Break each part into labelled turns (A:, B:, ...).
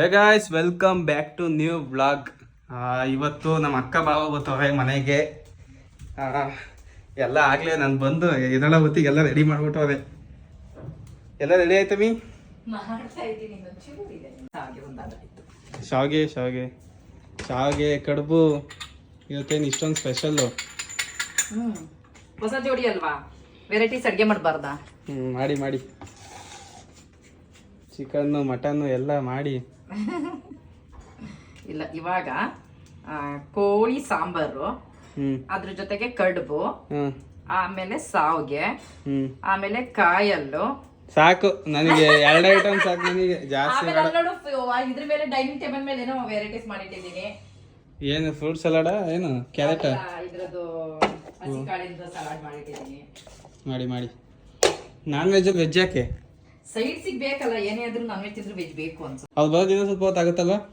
A: Hey guys welcome back to new blog ಇವತ್ತು ನಮ್ಮ ಅಕ್ಕ ಬಾವ ಬರ್ತವೆ ಮನೆಗೆ. ಎಲ್ಲ ಆಗ್ಲೇ ನಾನು ಬಂದು ಇದೆಲ್ಲ ಹೊತ್ತಿಗೆ ಎಲ್ಲ ರೆಡಿ ಮಾಡ್ಬಿಟ್ಟವ್ರೆ. ಎಲ್ಲ ರೆಡಿ ಆಯ್ತು ಮೀ? ಶಾವಿಗೆ ಶಾವಿಗೆ ಶಾವಿಗೆ. ಕಡುಬು ಇವತ್ತೇನು ಇಷ್ಟೊಂದು ಸ್ಪೆಷಲ್ಲು
B: ಹೊಸ ಜೋಡಿ ಅಲ್ವಾ? ವೆರೈಟೀಸ್ ಅಡುಗೆ ಮಾಡಬಾರ್ದಾ?
A: ಹ್ಞೂ ಮಾಡಿ ಮಾಡಿ. ಚಿಕನ್ನು ಮಟನ್ನು ಎಲ್ಲ ಮಾಡಿ.
B: ಇಲ್ಲ ಇವಾಗ ಆ, ಕೋಳಿ ಸಾಂಬಾರು ಅದ್ರ ಜೊತೆಗೆ ಕಡುಬು ಆಮೇಲೆ ಸಾವಿಗೆ ಆಮೇಲೆ ಕಾಯಲ್ಲು.
A: ಸಾಕು ನನಗೆ ಎರಡು ಐಟಮ್ ಸಾಕು ನನಗೆ ಜಾಸ್ತಿ
B: ಆಮೇಲೆ
A: ಬೇಡ.
B: ಅಲ್ಲಿ ನೋಡು ಫ- ಇದ್ರ ಮೇಲೆ ಡೈನಿಂಗ್ ಟೇಬಲ್ ಮೇಲೆ ಏನೋ ವೆರೈಟೀಸ್ ಮಾಡಿಟ್ಟಿದ್ದೀನಿ.
A: ಏನು ಫ್ರೂಟ್ ಸಲಾಡ ಏನು ಕ್ಯಾರೆಟ್
B: ಆ, ಇದ್ರದ್ದು ಹಸಿ ಕಾಳಿಂದ ಸಲಾಡ್ ಮಾಡಿಟ್ಟಿದ್ದೀನಿ.
A: ಮಾಡಿ ಮಾಡಿ. ನಾನ್ ವೆಜ್ ವೆಜ್ ಯಾಕೆ?
B: ಸೈಡ್ ಸಿಗ್ಬೇಕಲ್ಲ ಏನೇ ಆದ್ರೂ ನಾನ್ ವೆಜ್ ಇದ್ರೆ ವೆಜ್ ಬೇಕು ಅನ್ಸು
A: ಅದು ಬರೋದು ಇನ್ನೂ ಸ್ವಲ್ಪ ಹೊತ್ತು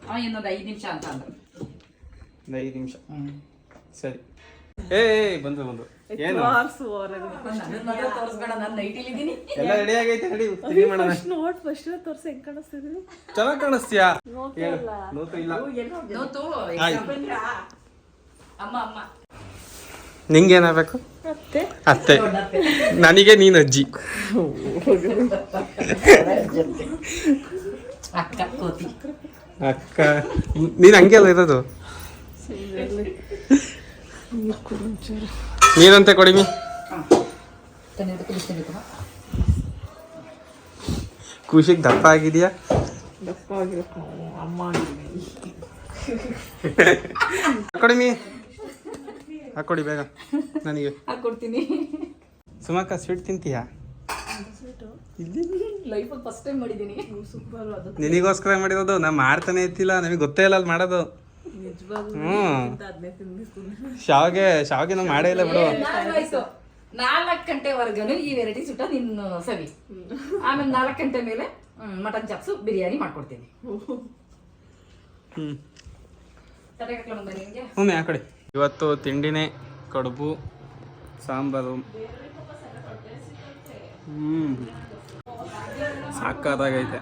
B: ಆ, ಇನ್ನೊಂದು ಐದು ನಿಮಿಷ ಅಂತ ಅಂದ್ರೆ.
A: ಒಂದು ಐದು ನಿಮಿಷ. ಸರಿ. ಏ ಏ, ಬಂದು ಬಂದು ಏನು?
B: ತೋರಿಸ್ಬೇಡ ನಾನು ನೈಟಿಲಿದ್ದೀನಿ
A: ಎಲ್ಲ ರೆಡಿ ಆಗೈತೆ ರೆಡಿ ತಿಂಡಿ ಮಾಡೋಣ.
C: ನೋಟ್ ಫಸ್ಟ್ ತೋರ್ಸಿ ಹೆಂಗ್ ಕಾಣಿಸ್ತಿದ್ರಿ
A: ಚೆನ್ನಾಗಿ ಕಾಣಿಸ್ತೀಯಾ? ಹೇಳು. ನೋತು ಇಲ್ಲ.
B: ನೋತು
A: ಆಯ್ತು.
B: ಅಮ್ಮ ಅಮ್ಮ.
A: ನಿಂಗೇನಾಗಬೇಕು
C: ಮತ್ತೆ
A: ಅತ್ತೆ? ನನಗೆ ನೀನು ಅಜ್ಜಿ.
B: ಅಕ್ಕ ಕೋತಿ
A: ಅಕ್ಕ ನೀನು ಹಂಗೆ ಅಲ್ಲ ಇರೋದು? ನೀರಂತೆ ಕೊಡಿಮಿ? ಖುಷಿಗೆ ದಪ್ಪ ಆಗಿದೆಯಾ?
C: ದಪ್ಪ ಆಗಿರಪ್ಪ ಅಮ್ಮ
A: ಹಾಕೊಡಿಮಿ ಹಾಕೊಡಿ ಬೇಗ. ನನಗೆ.
B: ಹಾಕೊಡ್ತೀನಿ
A: ಸುಮಕ್ಕ ಸ್ವೀಟ್ ತಿಂತೀಯಾ?
B: ಲೈಫಲ್ಲಿ ಫಸ್ಟ್ ಟೈಮ್ ಮಾಡಿದ್ದೀನಿ.
C: ಸೂಪರ್ ಅದು.
A: ನಿನಗೋಸ್ಕರ ಮಾಡಿರೋದು ನಾ ಮಾಡ್ತಾನೆ ಇತ್ತಿಲ್ಲ ನಮಗೆ ಗೊತ್ತೇ ಇಲ್ಲ ಅಲ್ಲಿ ಮಾಡೋದು.
C: ನಿಜವಾಗ್ಲೂ
A: ಹ್ಞೂ ಶಾವಿಗೆ ಶಾವಿಗೆ ನಾವು ಮಾಡೇ ಇಲ್ಲ ಬಿಡು.
B: ಆಯ್ತು. ನಾಲ್ಕು ಗಂಟೆವರೆಗೂ ಈ ವೆರೈಟಿ ಸುಟ್ಟ ನಿನ್ನ ಸವಿ. ಆಮೇಲೆ ನಾಲ್ಕು ಗಂಟೆ ಮೇಲೆ ಮಟನ್ ಚಾಪ್ಸು ಬಿರಿಯಾನಿ ಮಾಡ್ಕೊಡ್ತೀನಿ.
A: ಹ್ಞೂ ಒಮ್ಮೆ ಆ ಕಡೆ. ಇವತ್ತು ತಿಂಡಿನೇ ಕಡುಬು ಸಾಂಬಾರು. ಹ್ಞೂ ಸಾಕಾದಾಗೈತೆ.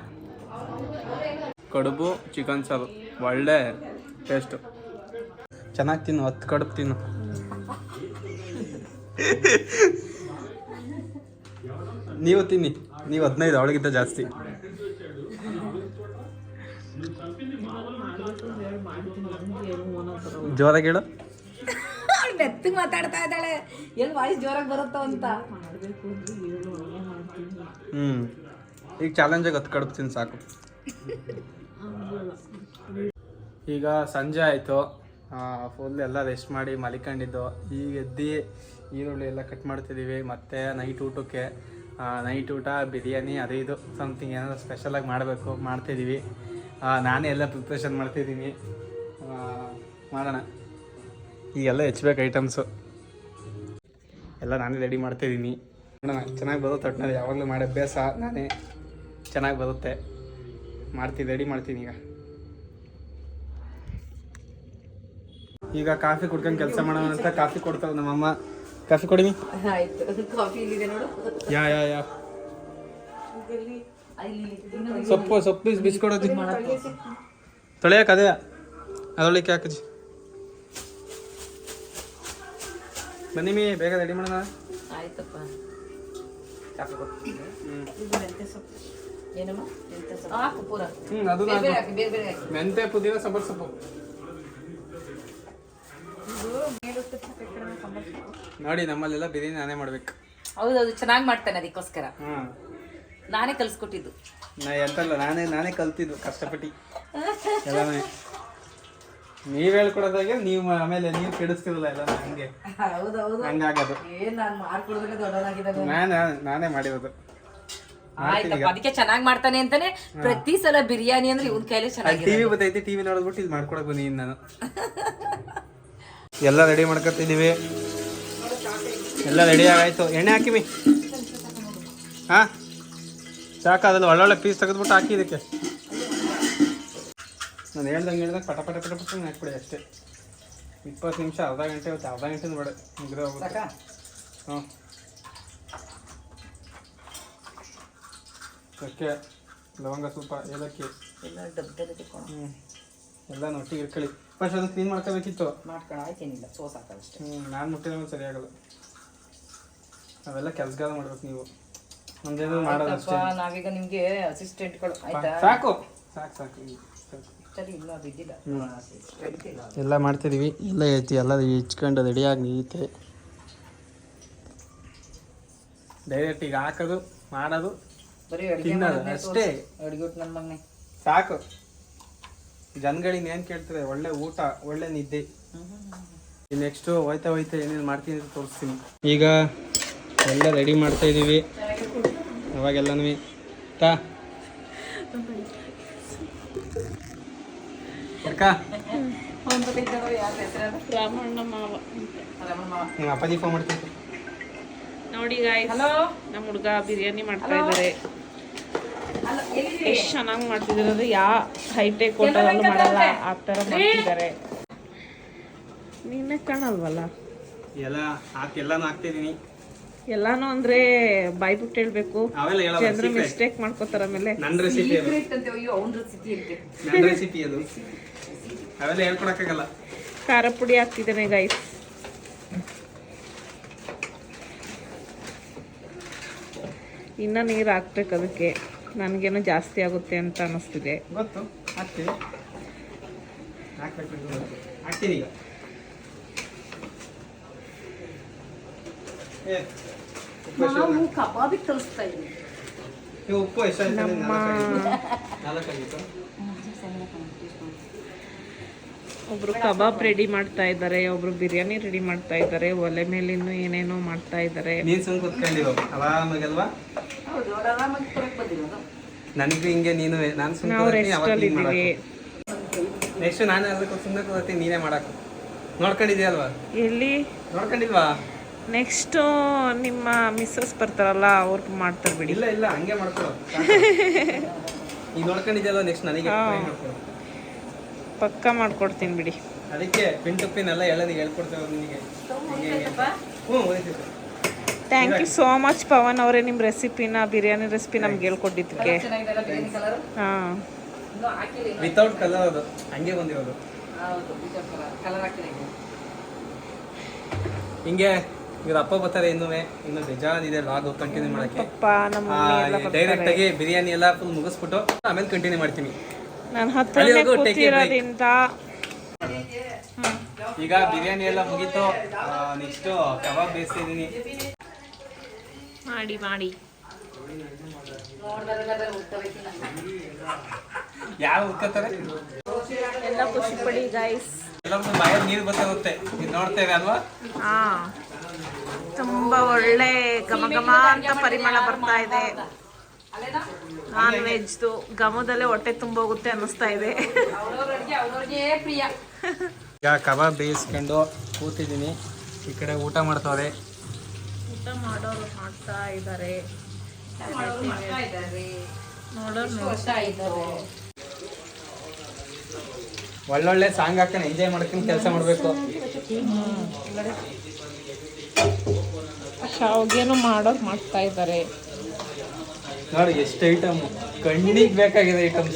A: ಕಡುಬು ಚಿಕನ್ ಸಾರು. ಒಳ್ಳೆ ಟೇಸ್ಟು ಚೆನ್ನಾಗಿ ತಿನ್ನು, ಹತ್ತು ಕಡುಬು ತಿನ್ನು. ನೀವು ತಿನ್ನಿ. ನೀವು ಹದಿನೈದು, ಅವಳಿಗಿಂತ ಜಾಸ್ತಿ. ಜೋರಾಗಿ ಹೇಳು.
B: ಮಾತಾಡ್ತಾ ಇದ್ದಾಳೆ. ಎಲ್ಲಿ ವಾಯ್ಸ್ ಜೋರಾಗಿ ಬರುತ್ತೋ ಅಂತ.
A: ಹ್ಞೂ ಈಗ ಚಾಲೆಂಜಾಗಿ ಹತ್ತು ಕಡುಬು ತಿನ್ನು ಸಾಕು. ಈಗ ಸಂಜೆ ಆಯಿತು. ಫುಲ್ ಎಲ್ಲ ರೆಸ್ಟ್ ಮಾಡಿ ಮಲಿಕೊಂಡಿದ್ದು. ಈಗ ಎದ್ದು ಈರುಳ್ಳಿ ಎಲ್ಲ ಕಟ್ ಮಾಡ್ತಿದ್ದೀವಿ ಮತ್ತು ನೈಟ್ ಊಟಕ್ಕೆ ನೈಟ್ ಊಟ, ಬಿರಿಯಾನಿ, ಅದು ಇದು ಸಮಥಿಂಗ್ ಏನಾದರೂ ಸ್ಪೆಷಲಾಗಿ ಮಾಡಬೇಕು ಮಾಡ್ತಿದ್ದೀವಿ ನಾನೇ ಎಲ್ಲ ಪ್ರಿಪ್ರೇಷನ್ ಮಾಡ್ತಿದ್ದೀನಿ ಮಾಡೋಣ. ಈಗೆಲ್ಲ ಹೆಚ್ಚಬೇಕು ಐಟಮ್ಸು ಎಲ್ಲ ನಾನೇ ರೆಡಿ ಮಾಡ್ತಿದ್ದೀನಿ ನೋಡೋಣ ಚೆನ್ನಾಗಿ ಬರುತ್ತೆ ಒಟ್ಟಿನಲ್ಲಿ ಯಾವಾಗಲೂ ಮಾಡಿ ಅಭ್ಯಾಸ ನಾನೇ ಚೆನ್ನಾಗಿ ಬರುತ್ತೆ. ಮಾಡ್ತೀನಿ ರೆಡಿ ಮಾಡ್ತೀನಿ ಈಗ. ಈಗ ಕಾಫಿ ಕುಡ್ಕೊಂಡು ಕೆಲಸ ಮಾಡೋಣ ಅಂತ ಕಾಫಿ ಕೊಡ್ತಾರೆ ನಮ್ಮಮ್ಮ. ಕಾಫಿ
B: ಕೊಡಿ
A: ಯಾ ಯಾ ಯಾ.
B: ಸೊಪ್ಪು
A: ಸೊಪ್ಪು ಸೊಪ್ಪು ಬೀಸ್ ಬಿಸ್ಕೊಡೋದು ತೊಳೆಯಕ್ಕೆ ಅದೇ ಅದೊಳಕ್ಕೆ ಹಾಕಜಿ ಬನ್ನಿ ಮೀ ಬೇಗ ರೆಡಿ ಮಾಡೋಣ.
B: ಆಯ್ತಪ್ಪ. ಏನಮ್ಮ? ಮೆಂತ್ಯ ಸೊಪ್ಪು. ಹಾಕು ಪೂರ.
A: ಹ್ಞೂ ಅದು
B: ಬೇರೆ ಬೇರೆ
A: ನಾನು
B: ಹಾಕಿ ಬೇರೆ ಬೇರೆ ಹಾಕಿ.
A: ಮೆಂತೆ ಪುದೀನ ಸಬ್ಬರ್ ಸೊಪ್ಪು. ನೋಡಿ ನಮ್ಮಲ್ಲೆಲ್ಲ ಬಿರಿಯಾನಿ ನಾನೇ ಮಾಡ್ಬೇಕು.
B: ಹೌದೌದು ಚೆನ್ನಾಗಿ ಮಾಡ್ತಾನೆ ಅದಕ್ಕೋಸ್ಕರ.
A: ಹಾಂ
B: ನಾನೇ ಕಲ್ಸ್ಕೊಟ್ಟಿದ್ದು.
A: ನಾ ಎಂತಲ್ಲ ನಾನೇ ನಾನೇ ಕಲ್ತಿದ್ದು ಕಷ್ಟಪಟ್ಟು. ಎಲ್ಲಾನೇ ನೀವ್ ಹೇಳ್ಕೊಡೋದಾಗೆ ನೀವು ಆಮೇಲೆ ನೀವು ಕೆಡಿಸ್ತಿರಲ್ಲ ಎಲ್ಲ ಹಂಗೆ
B: ಹೌದೌದು.
A: ಹಂಗಾಗೋದು.
B: ಏನ್ ನಾನು ಮಾಡ್ಕೊಡೋದಕ್ಕೆ
A: ನಾನೇ. ನಾನೇ ಮಾಡಿರೋದು.
B: ಆಯ್ತಪ್ಪ ಅದಕ್ಕೆ ಚೆನ್ನಾಗಿ ಮಾಡ್ತಾನೆ ಅಂತಾನೆ ಪ್ರತಿ ಸಲ ಬಿರಿಯಾನಿ ಅಂದ್ರೆ ಇವನ್ ಕೈಲಿ ಚೆನ್ನಾಗಿ
A: ಟಿವಿ ಬತ್ತೈತಿ ಟಿವಿ ನೋಡ್ಬಿಟ್ಟು ಇದು ಮಾಡ್ಕೊಡಕ್ ನೀನು ನಾನು. ಎಲ್ಲ ರೆಡಿ ಮಾಡ್ಕೊತಿದೀವಿ ಎಲ್ಲ ರೆಡಿ ಆಗಾಯ್ತು ಎಣ್ಣೆ ಹಾಕಿವಿ ಹಾ? ಸಾಕಾದಲ್ಲ ಒಳ್ಳೊಳ್ಳೆ ಪೀಸ್ ತೆಗೆದ್ಬಿಟ್ಟು ಹಾಕಿ ಇದಕ್ಕೆ. ನಾನು ಹೇಳ್ದಂಗೆ ಹೇಳ್ದಂಗೆ ಪಟ ಪಟ ಪಟ ಪಟ ಹಾಕ್ಬಿಡಿ ಅಷ್ಟೇ. ಇಪ್ಪತ್ತು ನಿಮಿಷ ಅರ್ಧ ಗಂಟೆ ಇವತ್ತು ಅರ್ಧ ಗಂಟೆ ಬೇಡ ಮುಗಿದ ಹೋಗುತ್ತೆ. ಹ್ಞೂ ಚಕ್ಕೆ ಲವಂಗ ಸ್ವಲ್ಪ ಏಲಕ್ಕಿ. ಹ್ಞೂ ಎಲ್ಲ ಒಟ್ಟಿಗೆ ಇಟ್ಕೊಳ್ಳಿ. ಫಸ್ಟ್ ಅದನ್ನು ಕ್ಲೀನ್ ಮಾಡ್ಕೋಬೇಕಿತ್ತು.
B: ಮಾಡ್ಕೊಂಡು ಆಯ್ತೇನಿಲ್ಲ ಸೋಸ್ ಹಾಕೋದಷ್ಟೇ
A: ಹ್ಞೂ ನಾನು ಮುಟ್ಟಿದ್ರೆ ಸರಿಯಾಗಲ್ಲ. ಅವೆಲ್ಲ ಕೆಲಸಗಾರ ಮಾಡ್ಬೇಕು ನೀವು. ನಮ್ದೇನೋ ಮಾಡೋದು
B: ನಾವೀಗ ನಿಮಗೆ ಅಸಿಸ್ಟೆಂಟ್ಗಳು ಆಯ್ತಾ?
A: ಸಾಕು. ಸಾಕು ಸಾಕು. ಎಲ್ಲ ಮಾಡ್ತಿದೀವಿ. ಎಲ್ಲ ಐತಿ ಎಲ್ಲ ಹೆಚ್ಕೊಂಡು ರೆಡಿಯಾಗಿ ನೀತೆ. ಡೈರೆಕ್ಟ್ ಈಗ ಹಾಕೋದು ಮಾಡೋದು ತಿನ್ನೋದು ಅಷ್ಟೇ. ಸಾಕು. ಜನಗಳಿಗೆ ಏನು ಕೇಳ್ತಾರೆ? ಒಳ್ಳೆ ಊಟ ಒಳ್ಳೆ ನಿದ್ದೆ. ನೆಕ್ಸ್ಟು ಹೋಯ್ತಾ ಹೋಯ್ತಾ ಏನೇನು ಮಾಡ್ತೀನಿ ಅಂತ ತೋರಿಸ್ತೀನಿ. ಈಗ ಎಲ್ಲ ರೆಡಿ ಮಾಡ್ತಾ ಇದ್ದೀವಿ ಅವಾಗೆಲ್ಲನೂ ತಾ. ಅಕ್ಕ?
C: ರಾಮಣ್ಣ ಮಾವ
A: ನಿಮ್ಮ ಅಪ್ಪಾಜಿ ಫೋನ್ ಮಾಡ್ತೀನಿ.
C: ನೋಡಿ ಗಾಯ್ಸ್
B: ಹಲೋ
C: ನಮ್ಮ ಹುಡುಗ ಬಿರಿಯಾನಿ ಮಾಡ್ತಾ ಇದ್ದಾರೆ? ಎಷ್ಟು ಚೆನ್ನಾಗಿ ಮಾಡ್ತಿದ್ದಾರೆ ಅಂದ್ರೆ ಯಾವ ಹೈಟೆಕ್ ಹೋಟೆಲಲ್ಲೂ ಮಾಡಲ್ಲ ಆ ತರ ಮಾಡ್ತಿದ್ದಾರೆ ನೀನೆ ಕಾಣಲ್ವಲ್ಲ?
A: ಎಲ್ಲ ಹಾಕಿ ಎಲ್ಲಾನು ಹಾಕ್ತಿದ್ದೀನಿ
C: ಎಲ್ಲಾನು ಅಂದ್ರೆ ಬಾಯ್ ಬಿಟ್ಟು ಹೇಳ್ಬೇಕು. ಜನರು ಮಿಸ್ಟೇಕ್ ಮಾಡ್ಕೋತಾರ ಆಮೇಲೆ.
A: ನನ್ನ ರೆಸಿಪಿ ಅದು.
B: ಅಂತ ಅಯ್ಯೋ ಅವ್ನ ಸ್ಥಿತಿ ಇರುತ್ತೆ
A: ನನ್ನ ರೆಸಿಪಿ ಅದು. ಅವೆಲ್ಲ ಹೇಳ್ಕೊಡಕ್ಕಾಗಲ್ಲ.
C: ಖಾರ ಪುಡಿ ಹಾಕ್ತಿದ್ದೇನೆ ಗೈಸ್ ಇನ್ನ ನೀರು ಹಾಕ್ಬೇಕು ಅದಕ್ಕೆ. ನನಗೇನೋ ಜಾಸ್ತಿ ಆಗುತ್ತೆ ಅಂತ ಅನ್ನಿಸ್ತಿದೆ
A: ಗೊತ್ತು. ಹಾಕ್ತೀನಿ. ಹಾಕ್ಬೇಕು ಹಾಕ್ತೀನಿ ಈಗ.
B: ನಾವು ಕಬಾಬಿಗೆ ಕಲಿಸ್ತಾ ಇದ್ದೀವಿ
A: ಉಪ್ಪು
C: ಒಬ್ರು ಕಬಾಬ್ ರೆಡಿ ಮಾಡ್ತಾ ಇದ್ದಾರೆ ಒಬ್ರು ಬಿರಿಯಾನಿ ರೆಡಿ ಮಾಡ್ತಾ ಇದ್ದಾರೆ ಒಲೆ ಮೇಲೆ ಇನ್ನೂ ಏನೇನೋ ಮಾಡ್ತಾ ಇದ್ದಾರೆ.
A: ನೀನ್ ಸುಮ್ ಕುತ್ಕೊಂಡಿರೋ ಆರಾಮಾಗಲ್ವಾ? ನನಗೂ ಹಿಂಗೆ ನೀನು ನಾನು ಸುಮ್ಮನೆ ನೆಕ್ಸ್ಟ್ ನಾನು ಅದಕ್ಕೆ ಸುಮ್ಮನೆ ನೀನೇ ಮಾಡಾಕು. ನೋಡ್ಕೊಂಡಿದ್ಯಲ್ವಾ
C: ಎಲ್ಲಿ?
A: ನೋಡ್ಕೊಂಡಿಲ್ವಾ?
C: ನೆಕ್ಸ್ಟ್ ನಿಮ್ಮ ಮಿಸ್ಸಸ್ ಬರ್ತಾರಲ್ಲ ಅವ್ರಿಗೆ ಮಾಡ್ತಾರೆ ಬಿಡಿ.
A: ಇಲ್ಲ ಇಲ್ಲ ಹಂಗೆ ಮಾಡ್ಕೊಳು ಈಗ ನೋಡ್ಕೊಂಡಿದ್ಯಲ್ಲ ನೆಕ್ಸ್ಟ್ ನನಗೆ try ಮಾಡ್ಕೊಳು
C: ಪಕ್ಕ ಮಾಡ್ಕೊಡ್ತೀನಿ ಬಿಡಿ.
A: ಅದಕ್ಕೆ ಪಿನ್ ಟು ಪಿನ್ ಎಲ್ಲ ಹೇಳೋದು ಹೇಳ್ಕೊಡ್ತೇವೆ ಹ್ಞೂ ಹೋಯ್ತು
C: thank you so much Pavan ಅವರೇ ನಿಮ್ಮ ರೆಸಿಪಿನ ಬಿರಿಯಾನಿ ರೆಸಿಪಿ ನಮ್ಗೆ ಹೇಳ್ಕೊಟ್ಟಿದ್ದಕ್ಕೆ. ಹಾಂ.
A: ವಿತೌಟ್ ಕಲರ್ ಅದು. ಹಂಗೆ ಬಂದಿರೋದು. ಹಿಂಗೆ ಇವ್ರ ಅಪ್ಪ ಬರ್ತಾರೆ ಇನ್ನೂ ಇನ್ನು ಬೇಜಾರಿದೆ ಲಾಗ್ ಕಂಟಿನ್ಯೂ ಮಾಡಕ್ಕೆ. ಡೈರೆಕ್ಟ್ ಆಗಿ ಬಿರಿಯಾನಿ ಎಲ್ಲ ಫುಲ್ ಮುಗಿಸ್ಬಿಟ್ಟು ಆಮೇಲೆ ಕಂಟಿನ್ಯೂ ಮಾಡ್ತೀನಿ. ಈಗ ಬಿರಿಯಾನಿ ಎಲ್ಲ ಮುಗೀತು. ನೆಕ್ಸ್ಟ್ ಕಬಾಬ್ ಬೇಯಿಸ್ತಿದ್ದೀನಿ.
C: ಮಾಡಿ ಮಾಡಿ.
B: ಉತ್ತರ
A: ಯಾರು ಉಳ್ಕೋತಾರೆ
C: ಎಲ್ಲ ಖುಷಿ ಪಡಿ ಗೈಸ್
A: ಎಲ್ಲರೂ ಬಾಯಲ್ಲಿ ನೀರು ಬರ್ತಾ ಹೋಗುತ್ತೆ ಇದು ನೋಡ್ತೇವೆ ಅಲ್ವಾ?
C: ಹಾ. ತುಂಬಾ ಒಳ್ಳೆ ಘಮ ಘಮ ಅಂತ ಪರಿಮಳ ಬರ್ತಾ ಇದೆ.
B: ಅಲ್ಲೇನಾ?
C: ನಾನ್ ವೆಜ್ದು ಘಮದಲ್ಲೇ ಹೊಟ್ಟೆ ತುಂಬೋಗುತ್ತೆ ಅನ್ನಿಸ್ತಾ ಇದೆ.
A: ಈಗ ಕಬಾಬ್ ಬೇಯಿಸ್ಕೊಂಡು ಕೂತಿದ್ದೀನಿ. ಈ ಕಡೆ ಊಟ ಮಾಡ್ತವ್ರೆ.
C: ಊಟ ಮಾಡೋರು ಮಾಡ್ತಾ ಇದ್ದಾರೆ.
A: ಒಳ್ಳೊಳ್ಳೆ ಸಾಂಗ್ ಹಾಕೊಂಡು ಎಂಜಾಯ್ ಮಾಡ್ಕೊಂಡು ಕೆಲಸ ಮಾಡಬೇಕು.
C: ಶಾವ್ಗೆನೂ ಮಾಡೋದು ಮಾಡ್ತಾ ಇದ್ದಾರೆ
A: ನೋಡಿ ಎಷ್ಟು ಐಟಮ್ ಕಣ್ಣಿಗೆ ಬೇಕಾಗಿದೆ ಐಟಮ್ಸ್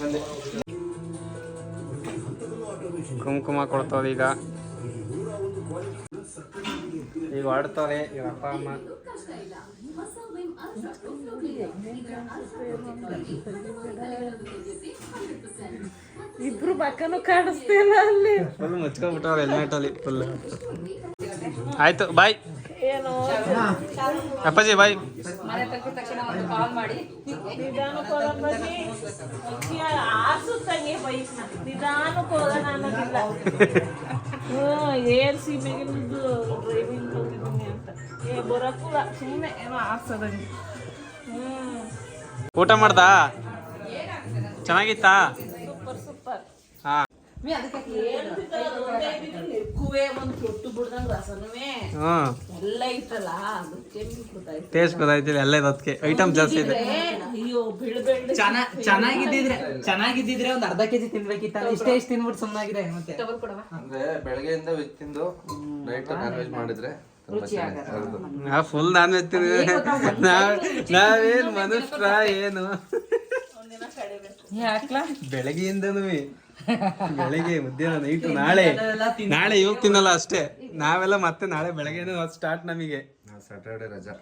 B: ಬಂದೆ.
A: ಕುಂಕುಮ ಕೊಡ್ತದೆ ಈಗ. ಈಗ ಆಡ್ತಾರೆ ಇವ್ರ ಅಪ್ಪ ಅಮ್ಮ.
C: ಇಬ್ರು ಪಕ್ಕನೂ ಕಾಣಿಸ್ತಿಲ್ಲ ಅಲ್ಲಿ.
A: ಫುಲ್ ಮುಚ್ಕೊಂಡ್ಬಿಟ್ಟವ್ರೆ ಹೆಲ್ಮೆಟ್ ಅಲ್ಲಿ ಫುಲ್ ಆಯ್ತು ಬಾಯ್
C: ಏನು.
A: ಅಪ್ಪಾಜಿ ಬಾಯ್
B: ಮನೆ ತಲುಪಿದ ತಕ್ಷಣ ಒಂದು ಕಾಲ್ ಮಾಡಿ.
C: ನಿಧಾನಕ್ಕೆ ಹೋಗೋಣ ಬನ್ನಿ. ಮುಖ್ಯ ಆರ್ಸುತ್ತಂಗೆ ಬೈಕ್ನ. ನಿಧಾನಕ್ಕೆ ಹೋಗೋಣ ಅನ್ನೋದಿಲ್ಲ ಹ್ಮ್ ಏನ್ ಸೀಮೆಗೆ ನುಗ್ದು ಡ್ರೈವಿಂಗ್ ಏ ಸುಮ್ಮನೆ ಏನೋ ಆರ್ಸೋದಂಗೆ ಹ್ಮ್.
A: ಊಟ ಮಾಡ್ದಾ? ಚೆನ್ನಾಗಿತ್ತಾ?
C: Super super.
A: ಹಾ. ಟೇಸ್ಟ್ ಗೊತ್ತಾಯ್ತಿಲ್ಲ ಎಲ್ಲ ಅದಕ್ಕೆ ಐಟಮ್ ಜಾಸ್ತಿ ಇದೆ.
D: ಚೆನ್ನಾಗಿದ್ದಿದ್ರೆ ಚೆನ್ನಾಗಿದ್ದಿದ್ರೆ ಒಂದ್ ಅರ್ಧ ಕೆಜಿ ತಿನ್ಬೇಕಿತ್ತಲ್ಲ ಇಷ್ಟೇ ಇಷ್ಟು ತಿನ್ಬಿಟ್ಟು ಸುಮ್ಮನಾಗಿದೆ ಮತ್ತೆ
B: ಡಬಲ್ ಕೊಡವ.
E: ಅಂದ್ರೆ ಬೆಳಗ್ಗೆಯಿಂದ ತಿಂದು ನೈಟ್ ನಾನ್ ವೆಜ್ ಮಾಡಿದ್ರೆ
A: ನಾ ಫುಲ್ ನಾನ್ ವೆಜ್ ನಾವ್ ನಾವೇನ್ ಮನುಷ್ಯ ಏನು?
B: ಬೆಳಗ್ಗೆಯಿಂದ
A: ಬೆಳಗ್ಗೆಯಿಂದನೂ ಬೆಳಗ್ಗೆ ಮಧ್ಯಾಹ್ನ ನೈಟ್ ನಾಳೆ. ನಾಳೆ ಇವಾಗ ತಿನ್ನಲ್ಲ ಅಷ್ಟೇ. ನಾವೆಲ್ಲ ಮತ್ತೆ ನಾಳೆ ಬೆಳಗ್ಗೆನೇ ಸ್ಟಾರ್ಟ್ ನಮಗೆ.
E: ಸ್ಯಾಟರ್ಡೆ ರಜಾ.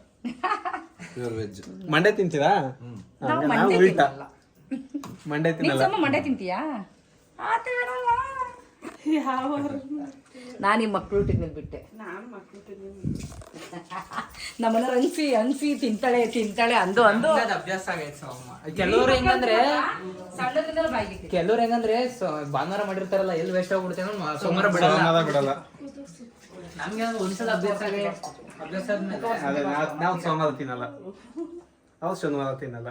E: ಪ್ಯೂರ್ ವೆಜ್
A: ಮಂಡೆ ತಿಂತೀರಾ? ನಾವು ಉಲ್ಟಾ. ಮಂಡೆ ತಿನ್ನಲ್ಲ.
B: ಮಂಡೆ ತಿಂತೀಯಾ? ಯಾವ ನಾನು ನಿಮ್ಮ ಮಕ್ಕಳು ತಿನ್ನೋದು ಬಿಟ್ಟೆ ನಮ್ಮನ ಅನ್ಸಿ ಅನ್ಸಿ ತಿಂತಾಳೆ ತಿಂತಾಳೆ ಅಂದು ಅಂದು.
D: ಅಭ್ಯಾಸ ಆಗೈತೆ ಸೋಮ ಕೆಲವ್ರು ಹೆಂಗಂದ್ರೆ ಕೆಲವ್ರು ಹೆಂಗಂದ್ರೆ ಸೊ- ಭಾನುವಾರ ಮಾಡಿರ್ತಾರಲ್ಲ ಎಲ್ಲಿ ವೇಸ್ಟ್ ಆಗ್ಬಿಡುತ್ತೆ ಮ- ಸೋಮವಾರ ಬಿಡಲ್ಲ. ನಮ್ಗೆ ಒಂದ್ಸಲ ಅಭ್ಯಾಸ ಆಗೈತೆ ಅಭ್ಯಾಸ
A: ನಾವು ಸೋಮವಾರ ತಿನ್ನಲ್ಲ. ನಾವು ಸೋಮವಾರ ತಿನ್ನಲ್ಲ.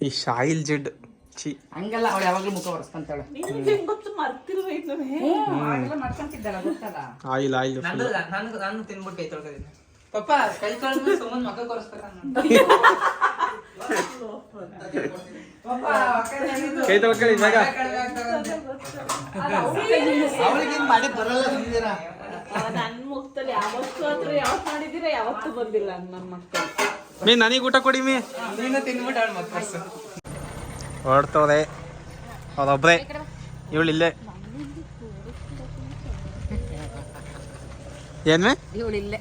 A: ಈ ಶಾಯಿಲ್ ಜಡ್ ಚಿ
B: ಹಂಗಲ್ಲ ಅವಳು ಯಾವಾಗಲೂ ಮುಖ ಒರೆಸ್ಕೊಂತಾಳೆ. ಮಾಡ್ಕೊಂತಿದ್ದಲ್ಲ ಗೊತ್ತಲ್ಲ?
A: ಆಯಿಲ್ ಆಯಿಲ್
D: ನಂದು ನಾನು ನಾನು ತಿನ್ಬಿಟ್ಟು ಕೈ ತೊಳ್ಕೊತೀನಿ ಪಪ್ಪ ಕೈ ಸುಮ್ಮನೆ
A: ಕೈ ತೊಳ್ಕೊಳ್ಳಿ
D: ಅವಳಿಗೇನ್ ಮಾಡಿ ಬರಲ್ಲ.
C: ನನ್ನ ಮುಖದಲ್ಲಿ ಯಾವತ್ತು ಹತ್ರ ಯಾವತ್ತು ಮಾಡಿದಿರ ಯಾವತ್ತು ಬಂದಿಲ್ಲ ನನ್ನ ಮಕ್ಕಳು
A: ಮೀ ನನಗೆ ಊಟ ಕೊಡಿ ಮೀ.
D: ನೀನು ತಿನ್ಬಿಟ್ಟು ಮಕ್ಕಳು ಮತ್ತೆ ಕೊರ್ಸು.
A: ಹೊಡ್ತವ್ರೆ ಅವ್ರೊಬ್ರೆ ಇವಳು ಇಲ್ಲೇ. ಏನ್ ಮೇ?
B: ಇವಳು ಇಲ್ಲೇ.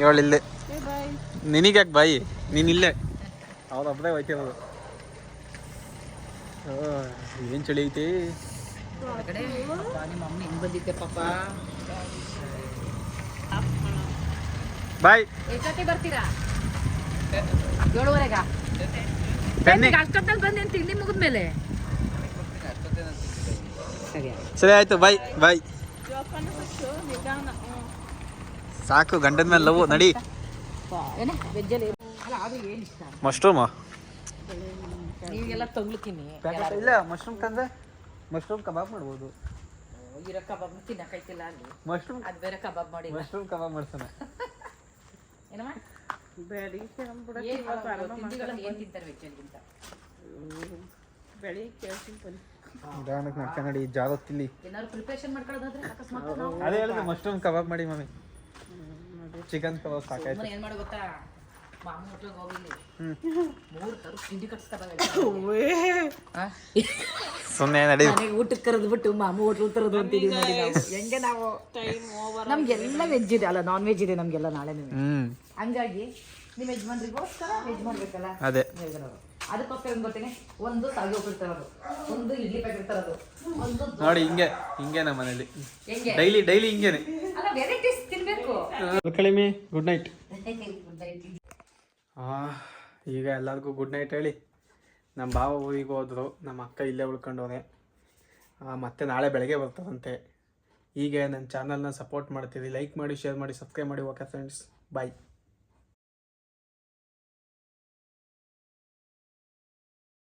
A: ಇವಳು ಇಲ್ಲೇ. ನಿನಗ್ಯಾಕೆ ಬಾಯಿ. ನೀನ್ ಅವ್ರೊಬ್ಬರೇ ಅವ್ರೊಬ್ರೆ ಹೋಯ್ತಿರೋದು. ಏನ್ ಚಳಿ ಐತಿ? ಬಾಯ್.
B: ಬರ್ತೀರಾ? ಏಳುವರೆಗ? ಅಷ್ಟೊತ್ತಲ್ಲಿ ಬಂದೇನು ತಿಂಡಿ ಮುಗಿದ್ಮೇಲೆ.
A: ಸರಿ ಆಯ್ತು. ಬೈ ಬಾಯ್ ಸಾಕು ಗಂಡದ ಮೇಲೆ ಲವ್ ನಡಿ. ಮಶ್ರೂಮ್. ಇಲ್ಲ ಮಶ್ರೂಮ್ ತಂದೆ ಮಶ್ರೂಮ್ ಕಬಾಬ್ ಮಾಡ್ಬೋದು.
B: ಇರೋ ಕಬಾಬ್ ತಿನ್ನಕೈತಿಲ್ಲ ಅಲ್ಲಿ.
A: ಮಶ್ರೂಮ್
B: ಅದು ಬೇರೆ ಕಬಾಬ್ ಮಾಡಿ
A: ಮಶ್ರೂಮ್ ಕಬಾಬ್ ಮಾಡ್ತಾನೆ
B: ಏನಮ್ಮ?
C: ಬೆಳಿಗ್ಗೆ
B: ಏನು ತಿಂತಾರೆ
C: ಬೆಳಿಗ್ಗೆ ಕೇಳ್ತೀನಿ
A: ನಡಿ
B: ಏನಾದ್ರು ಪ್ರಿಪರೇಷನ್ ಮಾಡ್ಕೊಳ್ಳೋದಾದ್ರೆ ಅಕಸ್ಮಾತ್ ನಾವು
A: ಅದೇ ಹೇಳಿದೆ ಮಶ್ರೂಮ್ ಕಬಾಬ್ ಮಾಡಿ ಮಮ್ಮಿ. ಚಿಕನ್ ಕಬಾಬ್ ಸಾಕಾಯ್ತು.
B: ಏನ್ ಏನು ಮಾಡಿ ಗೊತ್ತಾ?
A: ಸುಮ್ಮನೆ ನಡಿ
B: ಊಟಕ್ಕೆ ಕರೆದು ಬಿಟ್ಟು ಮಾಮೂ ಹೋಟ್ಲ್ ತರೋದು ಅಂತಿದೀವಿ ನೋಡಿ ನಾವು. ಹೆಂಗೆ ನಾವು? ನಮ್ಗೆಲ್ಲ ವೆಜ್ ಇದೆ ಅಲ್ಲ ನಾನ್ ವೆಜ್ ಇದೆ ನಮ್ಗೆಲ್ಲ ನಾಳೆ ಹಂಗಾಗಿ ನಿಮ್ಮ ಯಜಮಾನ್ರಿಗೋಸ್ಕರ ವೆಜ್ ಮಾಡ್ಬೇಕಲ್ಲ?
A: ಅದೇ.
B: ಹೇಳ್ದವ್ರು. ಅದಕ್ಕೋಸ್ಕರ ಏನ್ ಗೊತ್ತೇನೆ ಒಂದು ಸಾಗಿ ಉಪ್ಪಿಟ್ಟು ತರೋದು ಒಂದು ಇಡ್ಲಿ ಪ್ಯಾಕೆಟ್ ತರೋದು ಒಂದು
A: ನೋಡಿ ಹಿಂಗೆ ಹಿಂಗೆ ನಮ್ಮ ಮನೇಲಿ. ಡೈಲಿ ಡೈಲಿ ಹಿಂಗೇನೆ.
B: ಅಲ್ಲ ವೆರೈಟೀಸ್ ತಿನ್ಬೇಕು.
A: ಕಳಿಮಿ ಗುಡ್ ನೈಟ್ ಈಗ ಎಲ್ಲರಿಗೂ ಗುಡ್ ನೈಟ್ ಹೇಳಿ. ನಮ್ಮ ಭಾವ ಊರಿಗೆ ಹೋದರು ನಮ್ಮ ಅಕ್ಕ ಇಲ್ಲೇ ಉಳ್ಕೊಂಡವ್ರೆ ಮತ್ತೆ ನಾಳೆ ಬೆಳಗ್ಗೆ ಬರ್ತಾರಂತೆ ಹೀಗೆ ನನ್ನ ಚಾನಲ್ನ ಸಪೋರ್ಟ್ ಮಾಡ್ತೀರಿ ಲೈಕ್ ಮಾಡಿ ಶೇರ್ ಮಾಡಿ ಸಬ್ಸ್ಕ್ರೈಬ್ ಮಾಡಿ ಓಕೆ ಫ್ರೆಂಡ್ಸ್ ಬಾಯ್